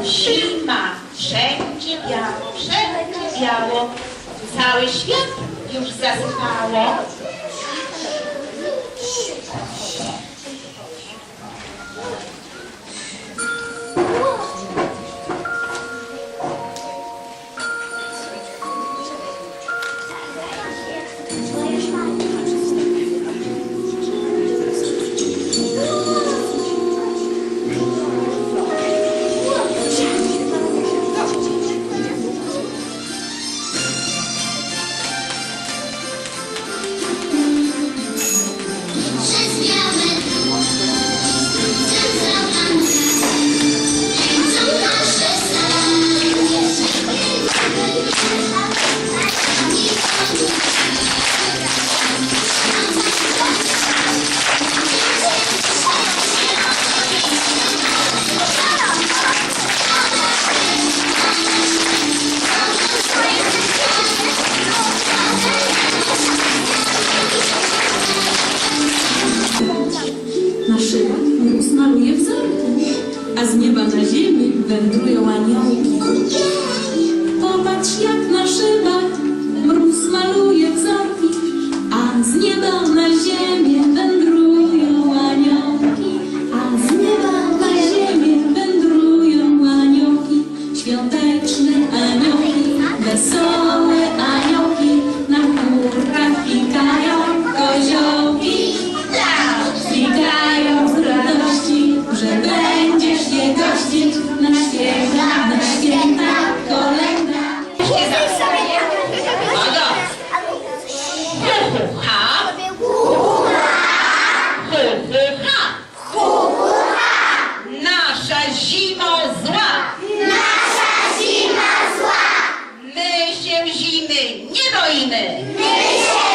Zima wszędzie biało, wszędzie biało, cały świat już zasypało. Na zimy wędrują aniołki. Popatrz jak na szybach mróz maluje wzorki, a z nieba na ziemię dzieciów na święta, na święta, kolenda. Uwaga! Huha! Huha! Huha! Nasza zima zła! Nasza zima zła! My się zimy nie boimy! My się